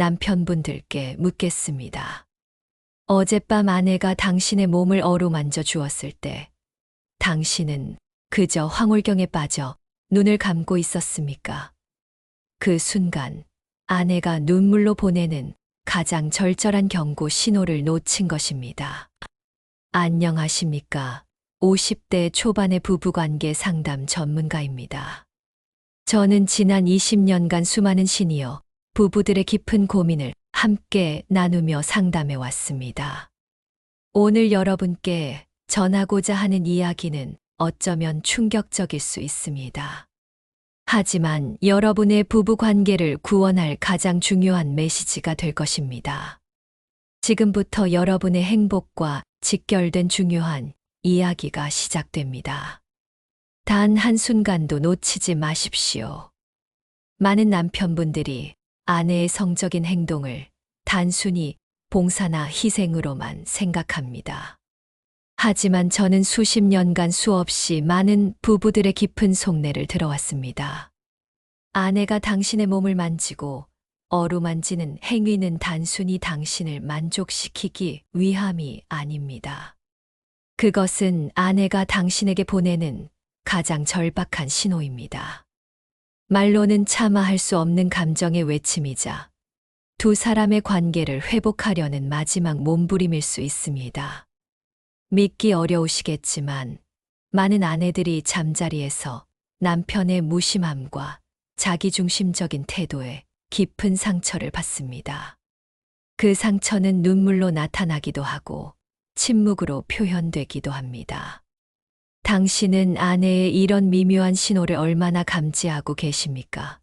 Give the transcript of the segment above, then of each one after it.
남편분들께 묻겠습니다. 어젯밤 아내가 당신의 몸을 어루만져 주었을 때 당신은 그저 황홀경에 빠져 눈을 감고 있었습니까? 그 순간 아내가 눈물로 보내는 가장 절절한 경고 신호를 놓친 것입니다. 안녕하십니까. 50대 초반의 부부관계 상담 전문가입니다. 저는 지난 20년간 수많은 시니어 부부들의 깊은 고민을 함께 나누며 상담해 왔습니다. 오늘 여러분께 전하고자 하는 이야기는 어쩌면 충격적일 수 있습니다. 하지만 여러분의 부부 관계를 구원할 가장 중요한 메시지가 될 것입니다. 지금부터 여러분의 행복과 직결된 중요한 이야기가 시작됩니다. 단 한순간도 놓치지 마십시오. 많은 남편분들이 아내의 성적인 행동을 단순히 봉사나 희생으로만 생각합니다. 하지만 저는 수십 년간 수없이 많은 부부들의 깊은 속내를 들어왔습니다. 아내가 당신의 몸을 만지고 어루만지는 행위는 단순히 당신을 만족시키기 위함이 아닙니다. 그것은 아내가 당신에게 보내는 가장 절박한 신호입니다. 말로는 참아할 수 없는 감정의 외침이자 두 사람의 관계를 회복하려는 마지막 몸부림일 수 있습니다. 믿기 어려우시겠지만 많은 아내들이 잠자리에서 남편의 무심함과 자기중심적인 태도에 깊은 상처를 받습니다. 그 상처는 눈물로 나타나기도 하고 침묵으로 표현되기도 합니다. 당신은 아내의 이런 미묘한 신호를 얼마나 감지하고 계십니까?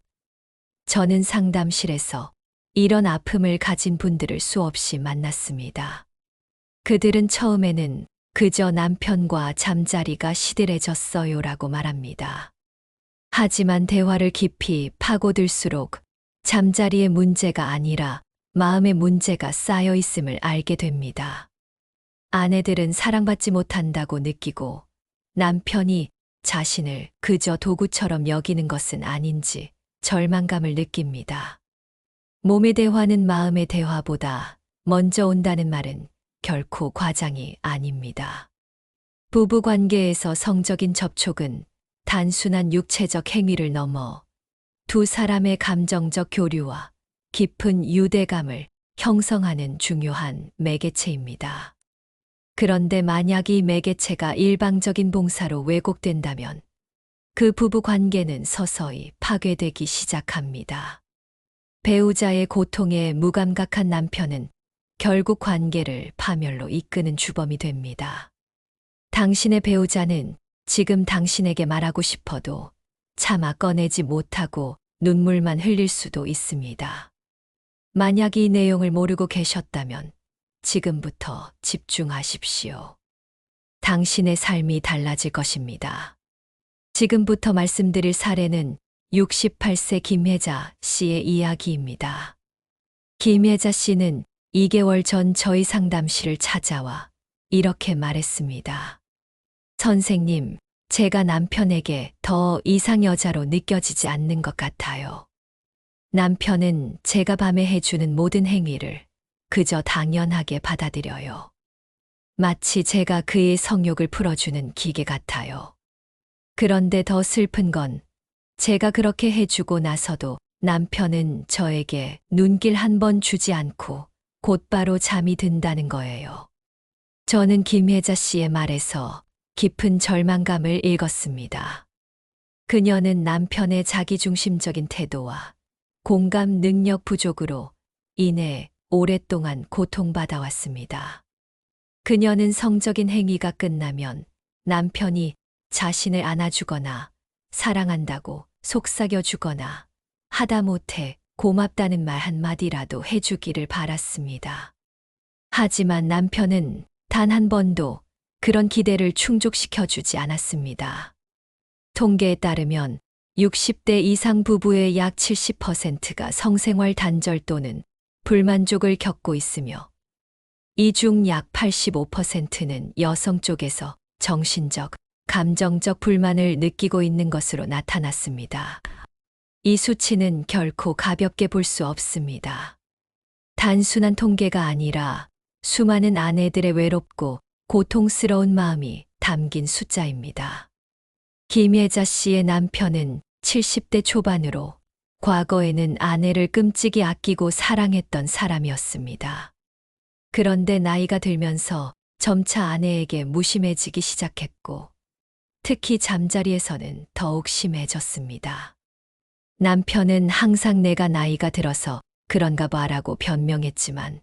저는 상담실에서 이런 아픔을 가진 분들을 수없이 만났습니다. 그들은 처음에는 그저 남편과 잠자리가 시들해졌어요라고 말합니다. 하지만 대화를 깊이 파고들수록 잠자리의 문제가 아니라 마음의 문제가 쌓여 있음을 알게 됩니다. 아내들은 사랑받지 못한다고 느끼고 남편이 자신을 그저 도구처럼 여기는 것은 아닌지 절망감을 느낍니다. 몸의 대화는 마음의 대화보다 먼저 온다는 말은 결코 과장이 아닙니다. 부부 관계에서 성적인 접촉은 단순한 육체적 행위를 넘어 두 사람의 감정적 교류와 깊은 유대감을 형성하는 중요한 매개체입니다. 그런데 만약 이 매개체가 일방적인 봉사로 왜곡된다면 그 부부 관계는 서서히 파괴되기 시작합니다. 배우자의 고통에 무감각한 남편은 결국 관계를 파멸로 이끄는 주범이 됩니다. 당신의 배우자는 지금 당신에게 말하고 싶어도 차마 꺼내지 못하고 눈물만 흘릴 수도 있습니다. 만약 이 내용을 모르고 계셨다면 지금부터 집중하십시오. 당신의 삶이 달라질 것입니다. 지금부터 말씀드릴 사례는 68세 김혜자 씨의 이야기입니다. 김혜자 씨는 2개월 전 저희 상담실을 찾아와 이렇게 말했습니다. 선생님, 제가 남편에게 더 이상 여자로 느껴지지 않는 것 같아요. 남편은 제가 밤에 해주는 모든 행위를 그저 당연하게 받아들여요. 마치 제가 그의 성욕을 풀어주는 기계 같아요. 그런데 더 슬픈 건 제가 그렇게 해주고 나서도 남편은 저에게 눈길 한 번 주지 않고 곧바로 잠이 든다는 거예요. 저는 김혜자 씨의 말에서 깊은 절망감을 읽었습니다. 그녀는 남편의 자기중심적인 태도와 공감 능력 부족으로 인해 오랫동안 고통받아 왔습니다. 그녀는 성적인 행위가 끝나면 남편이 자신을 안아주거나 사랑한다고 속삭여 주거나 하다못해 고맙다는 말 한마디라도 해주기를 바랐습니다. 하지만 남편은 단 한 번도 그런 기대를 충족시켜 주지 않았습니다. 통계에 따르면 60대 이상 부부의 약 70%가 성생활 단절 또는 불만족을 겪고 있으며 이중 약 85%는 여성 쪽에서 정신적, 감정적 불만을 느끼고 있는 것으로 나타났습니다. 이 수치는 결코 가볍게 볼 수 없습니다. 단순한 통계가 아니라 수많은 아내들의 외롭고 고통스러운 마음이 담긴 숫자입니다. 김예자 씨의 남편은 70대 초반으로 과거에는 아내를 끔찍이 아끼고 사랑했던 사람이었습니다. 그런데 나이가 들면서 점차 아내에게 무심해지기 시작했고, 특히 잠자리에서는 더욱 심해졌습니다. 남편은 항상 내가 나이가 들어서 그런가 봐라고 변명했지만,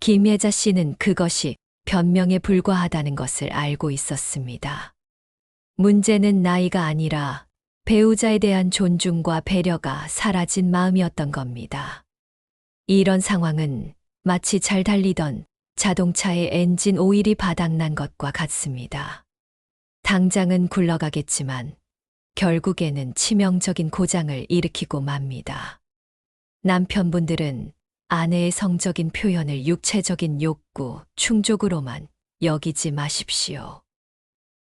김예자 씨는 그것이 변명에 불과하다는 것을 알고 있었습니다. 문제는 나이가 아니라 배우자에 대한 존중과 배려가 사라진 마음이었던 겁니다. 이런 상황은 마치 잘 달리던 자동차의 엔진 오일이 바닥난 것과 같습니다. 당장은 굴러가겠지만 결국에는 치명적인 고장을 일으키고 맙니다. 남편분들은 아내의 성적인 표현을 육체적인 욕구, 충족으로만 여기지 마십시오.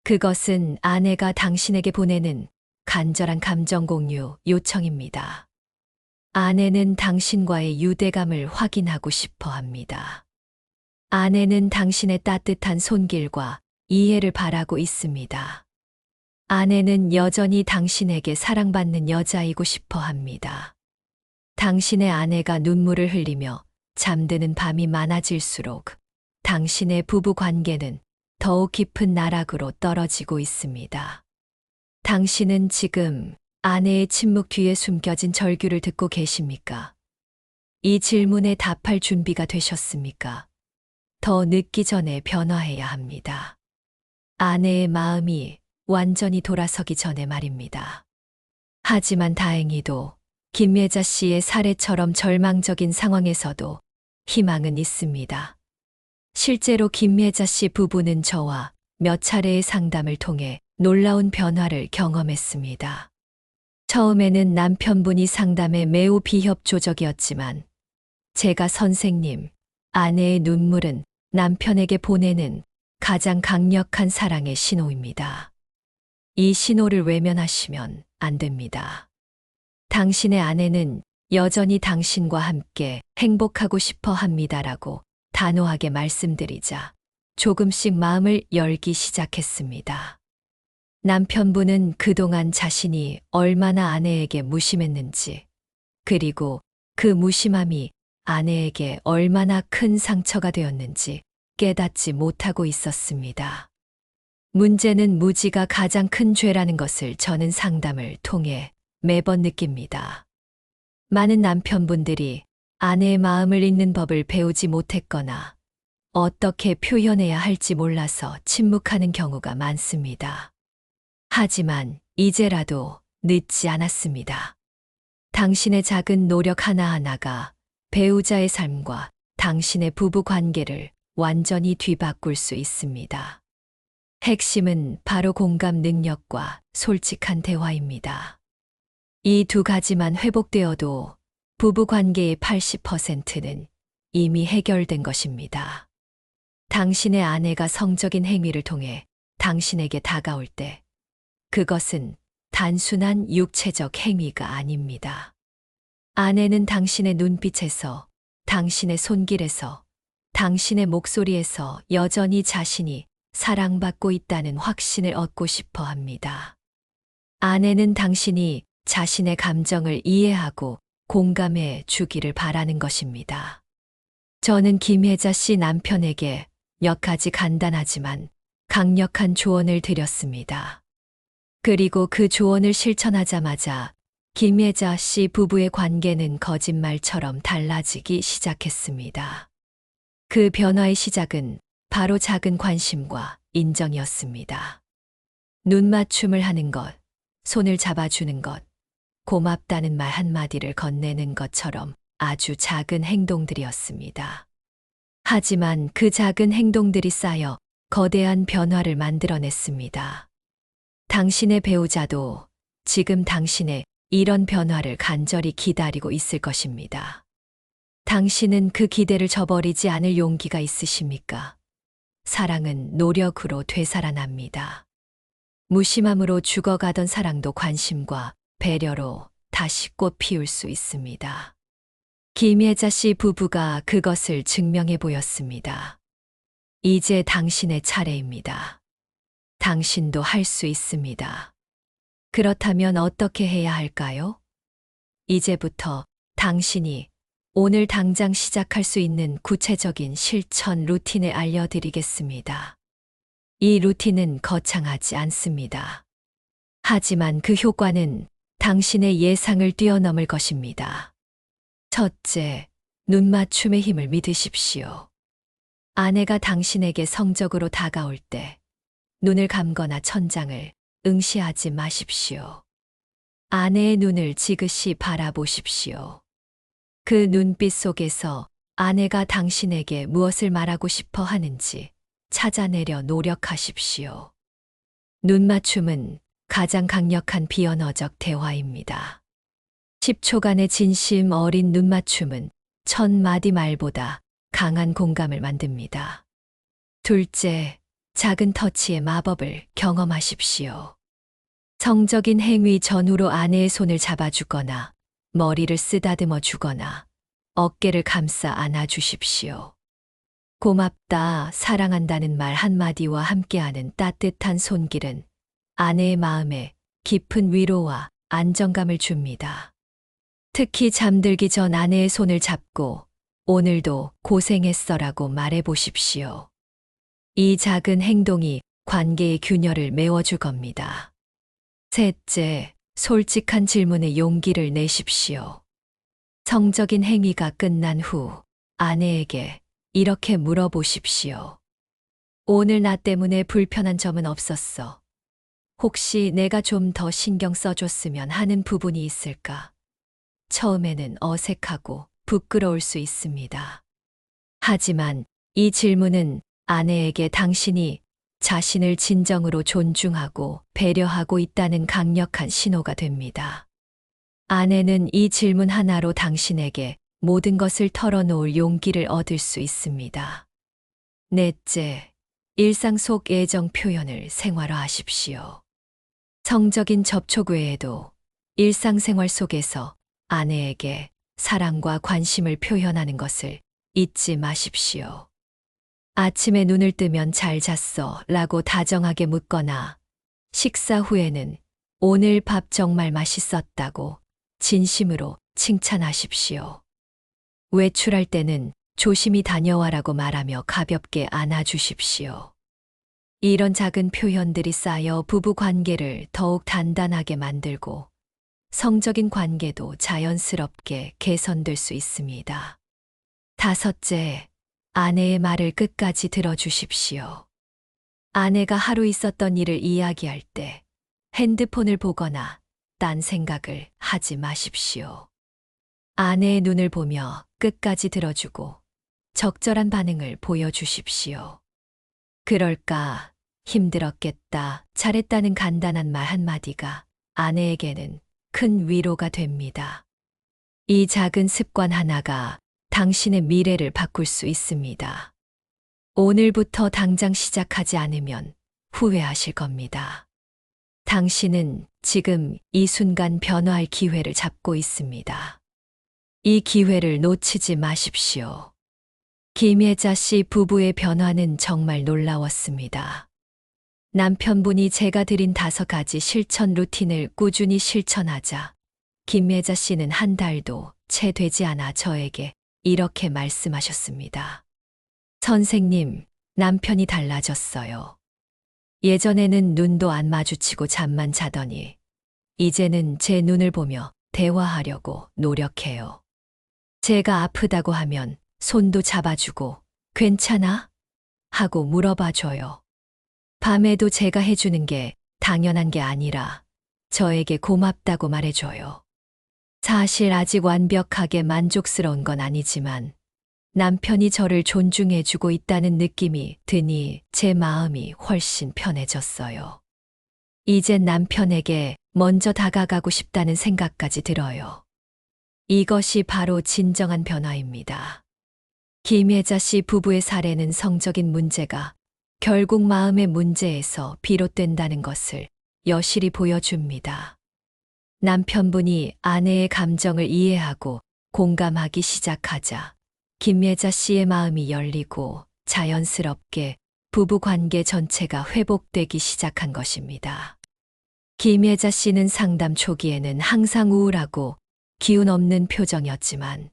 그것은 아내가 당신에게 보내는 간절한 감정 공유 요청입니다. 아내는 당신과의 유대감을 확인하고 싶어 합니다. 아내는 당신의 따뜻한 손길과 이해를 바라고 있습니다. 아내는 여전히 당신에게 사랑받는 여자이고 싶어 합니다. 당신의 아내가 눈물을 흘리며 잠드는 밤이 많아질수록 당신의 부부 관계는 더욱 깊은 나락으로 떨어지고 있습니다. 당신은 지금 아내의 침묵 뒤에 숨겨진 절규를 듣고 계십니까? 이 질문에 답할 준비가 되셨습니까? 더 늦기 전에 변화해야 합니다. 아내의 마음이 완전히 돌아서기 전에 말입니다. 하지만 다행히도 김예자 씨의 사례처럼 절망적인 상황에서도 희망은 있습니다. 실제로 김예자 씨 부부는 저와 몇 차례의 상담을 통해 놀라운 변화를 경험했습니다. 처음에는 남편분이 상담에 매우 비협조적이었지만 제가 선생님, 아내의 눈물은 남편에게 보내는 가장 강력한 사랑의 신호입니다. 이 신호를 외면하시면 안 됩니다. 당신의 아내는 여전히 당신과 함께 행복하고 싶어 합니다라고 단호하게 말씀드리자 조금씩 마음을 열기 시작했습니다. 남편분은 그동안 자신이 얼마나 아내에게 무심했는지, 그리고 그 무심함이 아내에게 얼마나 큰 상처가 되었는지 깨닫지 못하고 있었습니다. 문제는 무지가 가장 큰 죄라는 것을 저는 상담을 통해 매번 느낍니다. 많은 남편분들이 아내의 마음을 읽는 법을 배우지 못했거나 어떻게 표현해야 할지 몰라서 침묵하는 경우가 많습니다. 하지만 이제라도 늦지 않았습니다. 당신의 작은 노력 하나하나가 배우자의 삶과 당신의 부부 관계를 완전히 뒤바꿀 수 있습니다. 핵심은 바로 공감 능력과 솔직한 대화입니다. 이 두 가지만 회복되어도 부부 관계의 80%는 이미 해결된 것입니다. 당신의 아내가 성적인 행위를 통해 당신에게 다가올 때 그것은 단순한 육체적 행위가 아닙니다. 아내는 당신의 눈빛에서, 당신의 손길에서, 당신의 목소리에서 여전히 자신이 사랑받고 있다는 확신을 얻고 싶어 합니다. 아내는 당신이 자신의 감정을 이해하고 공감해 주기를 바라는 것입니다. 저는 김혜자 씨 남편에게 몇 가지 간단하지만 강력한 조언을 드렸습니다. 그리고 그 조언을 실천하자마자 김예자 씨 부부의 관계는 거짓말처럼 달라지기 시작했습니다. 그 변화의 시작은 바로 작은 관심과 인정이었습니다. 눈맞춤을 하는 것, 손을 잡아주는 것, 고맙다는 말 한마디를 건네는 것처럼 아주 작은 행동들이었습니다. 하지만 그 작은 행동들이 쌓여 거대한 변화를 만들어냈습니다. 당신의 배우자도 지금 당신의 이런 변화를 간절히 기다리고 있을 것입니다. 당신은 그 기대를 저버리지 않을 용기가 있으십니까? 사랑은 노력으로 되살아납니다. 무심함으로 죽어가던 사랑도 관심과 배려로 다시 꽃 피울 수 있습니다. 김예자 씨 부부가 그것을 증명해 보였습니다. 이제 당신의 차례입니다. 당신도 할 수 있습니다. 그렇다면 어떻게 해야 할까요? 이제부터 당신이 오늘 당장 시작할 수 있는 구체적인 실천 루틴을 알려드리겠습니다. 이 루틴은 거창하지 않습니다. 하지만 그 효과는 당신의 예상을 뛰어넘을 것입니다. 첫째, 눈 맞춤의 힘을 믿으십시오. 아내가 당신에게 성적으로 다가올 때 눈을 감거나 천장을 응시하지 마십시오. 아내의 눈을 지그시 바라보십시오. 그 눈빛 속에서 아내가 당신에게 무엇을 말하고 싶어 하는지 찾아내려 노력하십시오. 눈 맞춤은 가장 강력한 비언어적 대화입니다. 10초간의 진심 어린 눈 맞춤은 천 마디 말보다 강한 공감을 만듭니다. 둘째, 작은 터치의 마법을 경험하십시오. 성적인 행위 전후로 아내의 손을 잡아주거나 머리를 쓰다듬어 주거나 어깨를 감싸 안아 주십시오. 고맙다, 사랑한다는 말 한마디와 함께하는 따뜻한 손길은 아내의 마음에 깊은 위로와 안정감을 줍니다. 특히 잠들기 전 아내의 손을 잡고 오늘도 고생했어라고 말해 보십시오. 이 작은 행동이 관계의 균열을 메워줄 겁니다. 셋째, 솔직한 질문에 용기를 내십시오. 성적인 행위가 끝난 후 아내에게 이렇게 물어보십시오. 오늘 나 때문에 불편한 점은 없었어. 혹시 내가 좀 더 신경 써줬으면 하는 부분이 있을까? 처음에는 어색하고 부끄러울 수 있습니다. 하지만 이 질문은 아내에게 당신이 자신을 진정으로 존중하고 배려하고 있다는 강력한 신호가 됩니다. 아내는 이 질문 하나로 당신에게 모든 것을 털어놓을 용기를 얻을 수 있습니다. 넷째, 일상 속 애정 표현을 생활화하십시오. 성적인 접촉 외에도 일상생활 속에서 아내에게 사랑과 관심을 표현하는 것을 잊지 마십시오. 아침에 눈을 뜨면 잘 잤어 라고 다정하게 묻거나 식사 후에는 오늘 밥 정말 맛있었다고 진심으로 칭찬하십시오. 외출할 때는 조심히 다녀와라고 말하며 가볍게 안아주십시오. 이런 작은 표현들이 쌓여 부부 관계를 더욱 단단하게 만들고 성적인 관계도 자연스럽게 개선될 수 있습니다. 다섯째, 아내의 말을 끝까지 들어주십시오. 아내가 하루 있었던 일을 이야기할 때 핸드폰을 보거나 딴 생각을 하지 마십시오. 아내의 눈을 보며 끝까지 들어주고 적절한 반응을 보여주십시오. 그럴까, 힘들었겠다, 잘했다는 간단한 말 한마디가 아내에게는 큰 위로가 됩니다. 이 작은 습관 하나가 당신의 미래를 바꿀 수 있습니다. 오늘부터 당장 시작하지 않으면 후회하실 겁니다. 당신은 지금 이 순간 변화할 기회를 잡고 있습니다. 이 기회를 놓치지 마십시오. 김예자 씨 부부의 변화는 정말 놀라웠습니다. 남편분이 제가 드린 다섯 가지 실천 루틴을 꾸준히 실천하자 김예자 씨는 한 달도 채 되지 않아 저에게 이렇게 말씀하셨습니다. 선생님, 남편이 달라졌어요. 예전에는 눈도 안 마주치고 잠만 자더니 이제는 제 눈을 보며 대화하려고 노력해요. 제가 아프다고 하면 손도 잡아주고 괜찮아? 하고 물어봐 줘요. 밤에도 제가 해주는 게 당연한 게 아니라 저에게 고맙다고 말해줘요. 사실 아직 완벽하게 만족스러운 건 아니지만 남편이 저를 존중해주고 있다는 느낌이 드니 제 마음이 훨씬 편해졌어요. 이젠 남편에게 먼저 다가가고 싶다는 생각까지 들어요. 이것이 바로 진정한 변화입니다. 김혜자 씨 부부의 사례는 성적인 문제가 결국 마음의 문제에서 비롯된다는 것을 여실히 보여줍니다. 남편분이 아내의 감정을 이해하고 공감하기 시작하자 김예자 씨의 마음이 열리고 자연스럽게 부부 관계 전체가 회복되기 시작한 것입니다. 김예자 씨는 상담 초기에는 항상 우울하고 기운 없는 표정이었지만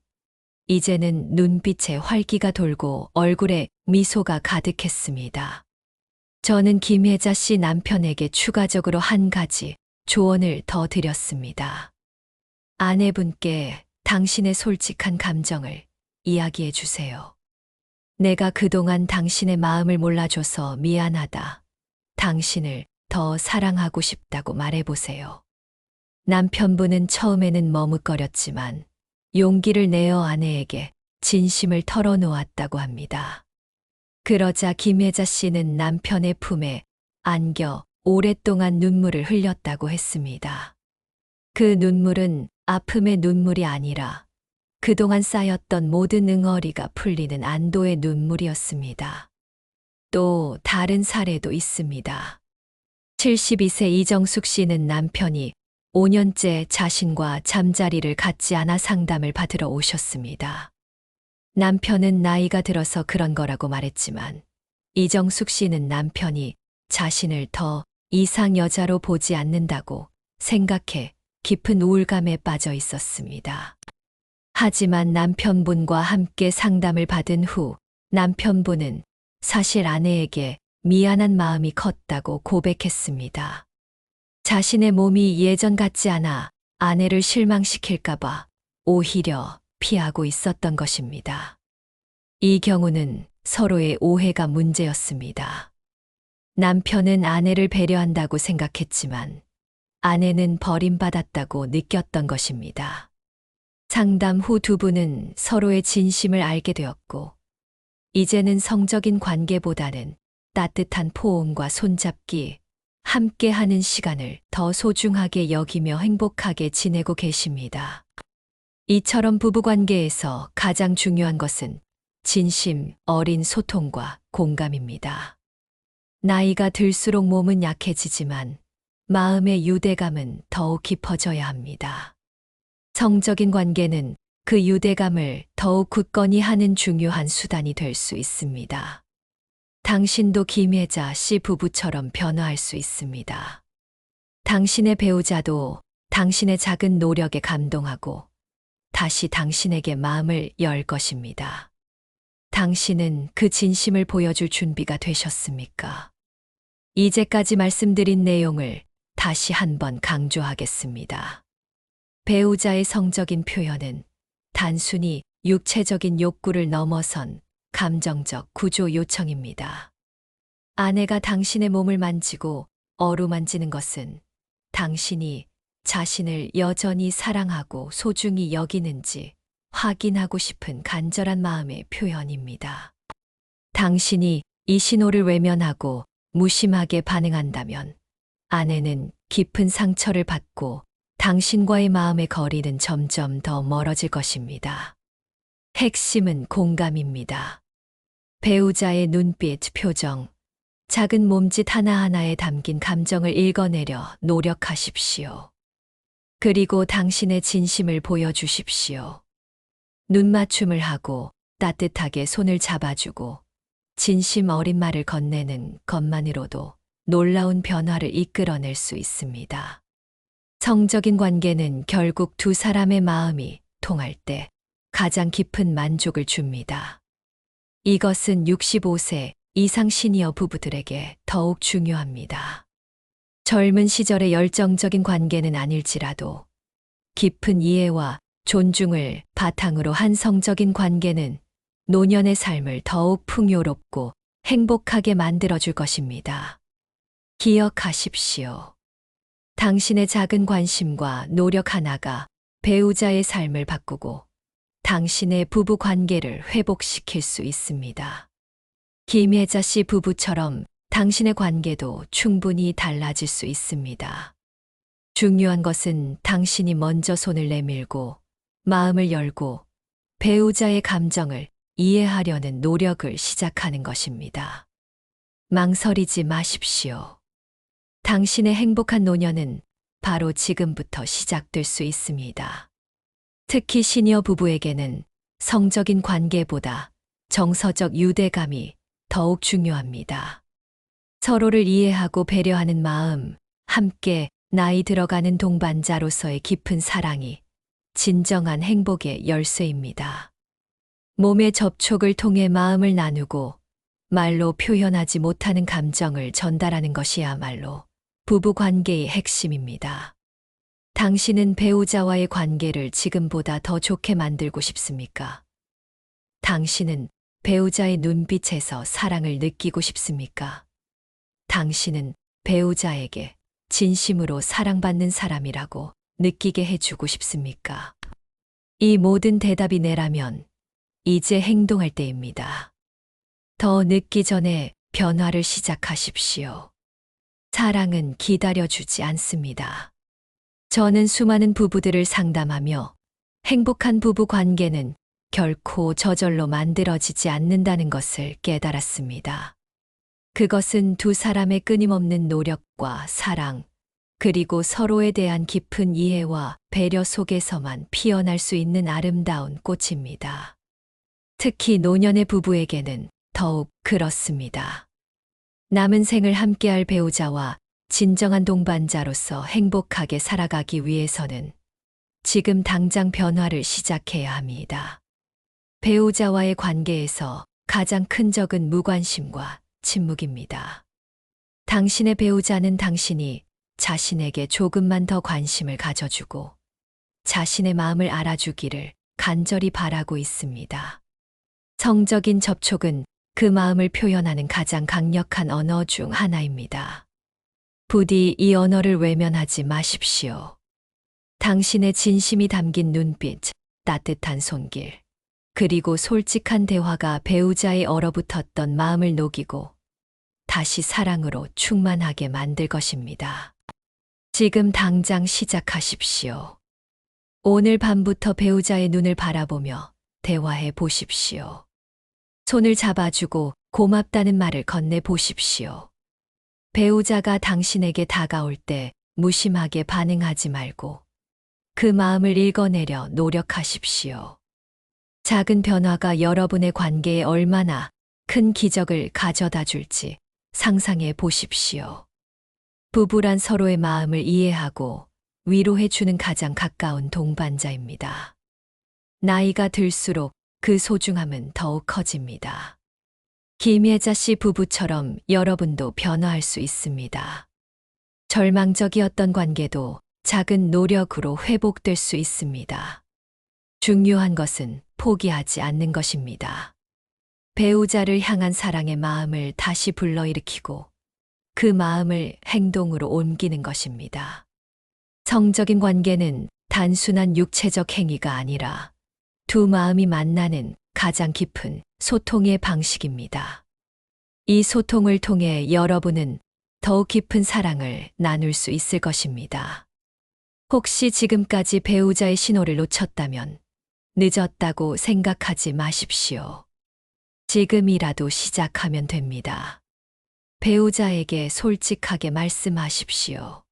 이제는 눈빛에 활기가 돌고 얼굴에 미소가 가득했습니다. 저는 김혜자 씨 남편에게 추가적으로 한 가지 조언을 더 드렸습니다. 아내분께 당신의 솔직한 감정을 이야기해 주세요. 내가 그동안 당신의 마음을 몰라줘서 미안하다. 당신을 더 사랑하고 싶다고 말해보세요. 남편분은 처음에는 머뭇거렸지만 용기를 내어 아내에게 진심을 털어놓았다고 합니다. 그러자 김혜자 씨는 남편의 품에 안겨 오랫동안 눈물을 흘렸다고 했습니다. 그 눈물은 아픔의 눈물이 아니라 그동안 쌓였던 모든 응어리가 풀리는 안도의 눈물이었습니다. 또 다른 사례도 있습니다. 72세 이정숙 씨는 남편이 5년째 자신과 잠자리를 갖지 않아 상담을 받으러 오셨습니다. 남편은 나이가 들어서 그런 거라고 말했지만 이정숙 씨는 남편이 자신을 더 이상 여자로 보지 않는다고 생각해 깊은 우울감에 빠져 있었습니다. 하지만 남편분과 함께 상담을 받은 후 남편분은 사실 아내에게 미안한 마음이 컸다고 고백했습니다. 자신의 몸이 예전 같지 않아 아내를 실망시킬까봐 오히려 피하고 있었던 것입니다. 이 경우는 서로의 오해가 문제였습니다. 남편은 아내를 배려한다고 생각했지만 아내는 버림받았다고 느꼈던 것입니다. 상담 후 두 분은 서로의 진심을 알게 되었고, 이제는 성적인 관계보다는 따뜻한 포옹과 손잡기, 함께 하는 시간을 더 소중하게 여기며 행복하게 지내고 계십니다. 이처럼 부부관계에서 가장 중요한 것은 진심 어린 소통과 공감입니다. 나이가 들수록 몸은 약해지지만 마음의 유대감은 더욱 깊어져야 합니다. 성적인 관계는 그 유대감을 더욱 굳건히 하는 중요한 수단이 될 수 있습니다. 당신도 김혜자 씨 부부처럼 변화할 수 있습니다. 당신의 배우자도 당신의 작은 노력에 감동하고 다시 당신에게 마음을 열 것입니다. 당신은 그 진심을 보여줄 준비가 되셨습니까? 이제까지 말씀드린 내용을 다시 한번 강조하겠습니다. 배우자의 성적인 표현은 단순히 육체적인 욕구를 넘어선 감정적 구조 요청입니다. 아내가 당신의 몸을 만지고 어루만지는 것은 당신이 자신을 여전히 사랑하고 소중히 여기는지 확인하고 싶은 간절한 마음의 표현입니다. 당신이 이 신호를 외면하고 무심하게 반응한다면 아내는 깊은 상처를 받고 당신과의 마음의 거리는 점점 더 멀어질 것입니다. 핵심은 공감입니다. 배우자의 눈빛, 표정, 작은 몸짓 하나하나에 담긴 감정을 읽어내려 노력하십시오. 그리고 당신의 진심을 보여주십시오. 눈맞춤을 하고 따뜻하게 손을 잡아주고 진심 어린 말을 건네는 것만으로도 놀라운 변화를 이끌어낼 수 있습니다. 성적인 관계는 결국 두 사람의 마음이 통할 때 가장 깊은 만족을 줍니다. 이것은 65세 이상 시니어 부부들에게 더욱 중요합니다. 젊은 시절의 열정적인 관계는 아닐지라도 깊은 이해와 존중을 바탕으로 한 성적인 관계는 노년의 삶을 더욱 풍요롭고 행복하게 만들어줄 것입니다. 기억하십시오. 당신의 작은 관심과 노력 하나가 배우자의 삶을 바꾸고 당신의 부부 관계를 회복시킬 수 있습니다. 김혜자 씨 부부처럼 당신의 관계도 충분히 달라질 수 있습니다. 중요한 것은 당신이 먼저 손을 내밀고 마음을 열고 배우자의 감정을 이해하려는 노력을 시작하는 것입니다. 망설이지 마십시오. 당신의 행복한 노년은 바로 지금부터 시작될 수 있습니다. 특히 시니어 부부에게는 성적인 관계보다 정서적 유대감이 더욱 중요합니다. 서로를 이해하고 배려하는 마음, 함께 나이 들어가는 동반자로서의 깊은 사랑이 진정한 행복의 열쇠입니다. 몸의 접촉을 통해 마음을 나누고 말로 표현하지 못하는 감정을 전달하는 것이야말로 부부 관계의 핵심입니다. 당신은 배우자와의 관계를 지금보다 더 좋게 만들고 싶습니까? 당신은 배우자의 눈빛에서 사랑을 느끼고 싶습니까? 당신은 배우자에게 진심으로 사랑받는 사람이라고 느끼게 해주고 싶습니까? 이 모든 대답이 내라면 이제 행동할 때입니다. 더 늦기 전에 변화를 시작하십시오. 사랑은 기다려주지 않습니다. 저는 수많은 부부들을 상담하며 행복한 부부 관계는 결코 저절로 만들어지지 않는다는 것을 깨달았습니다. 그것은 두 사람의 끊임없는 노력과 사랑, 그리고 서로에 대한 깊은 이해와 배려 속에서만 피어날 수 있는 아름다운 꽃입니다. 특히 노년의 부부에게는 더욱 그렇습니다. 남은 생을 함께할 배우자와 진정한 동반자로서 행복하게 살아가기 위해서는 지금 당장 변화를 시작해야 합니다. 배우자와의 관계에서 가장 큰 적은 무관심과 침묵입니다. 당신의 배우자는 당신이 자신에게 조금만 더 관심을 가져주고 자신의 마음을 알아주기를 간절히 바라고 있습니다. 성적인 접촉은 그 마음을 표현하는 가장 강력한 언어 중 하나입니다. 부디 이 언어를 외면하지 마십시오. 당신의 진심이 담긴 눈빛, 따뜻한 손길, 그리고 솔직한 대화가 배우자의 얼어붙었던 마음을 녹이고 다시 사랑으로 충만하게 만들 것입니다. 지금 당장 시작하십시오. 오늘 밤부터 배우자의 눈을 바라보며 대화해 보십시오. 손을 잡아주고 고맙다는 말을 건네 보십시오. 배우자가 당신에게 다가올 때 무심하게 반응하지 말고 그 마음을 읽어내려 노력하십시오. 작은 변화가 여러분의 관계에 얼마나 큰 기적을 가져다 줄지 상상해 보십시오. 부부란 서로의 마음을 이해하고 위로해 주는 가장 가까운 동반자입니다. 나이가 들수록 그 소중함은 더욱 커집니다. 김예자 씨 부부처럼 여러분도 변화할 수 있습니다. 절망적이었던 관계도 작은 노력으로 회복될 수 있습니다. 중요한 것은 포기하지 않는 것입니다. 배우자를 향한 사랑의 마음을 다시 불러일으키고 그 마음을 행동으로 옮기는 것입니다. 성적인 관계는 단순한 육체적 행위가 아니라 두 마음이 만나는 가장 깊은 소통의 방식입니다. 이 소통을 통해 여러분은 더욱 깊은 사랑을 나눌 수 있을 것입니다. 혹시 지금까지 배우자의 신호를 놓쳤다면 늦었다고 생각하지 마십시오. 지금이라도 시작하면 됩니다. 배우자에게 솔직하게 말씀하십시오.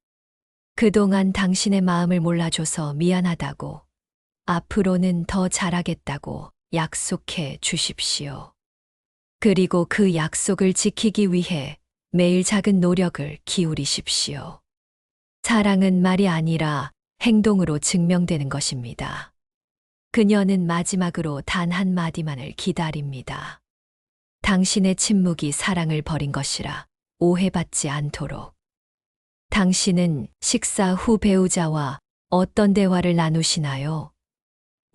그동안 당신의 마음을 몰라줘서 미안하다고, 앞으로는 더 잘하겠다고 약속해 주십시오. 그리고 그 약속을 지키기 위해 매일 작은 노력을 기울이십시오. 사랑은 말이 아니라 행동으로 증명되는 것입니다. 그녀는 마지막으로 단 한마디만을 기다립니다. 당신의 침묵이 사랑을 버린 것이라 오해받지 않도록. 당신은 식사 후 배우자와 어떤 대화를 나누시나요?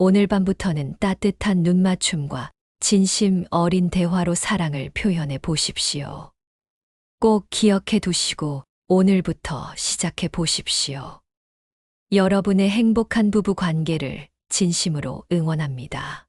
오늘 밤부터는 따뜻한 눈맞춤과 진심 어린 대화로 사랑을 표현해 보십시오. 꼭 기억해 두시고 오늘부터 시작해 보십시오. 여러분의 행복한 부부 관계를 진심으로 응원합니다.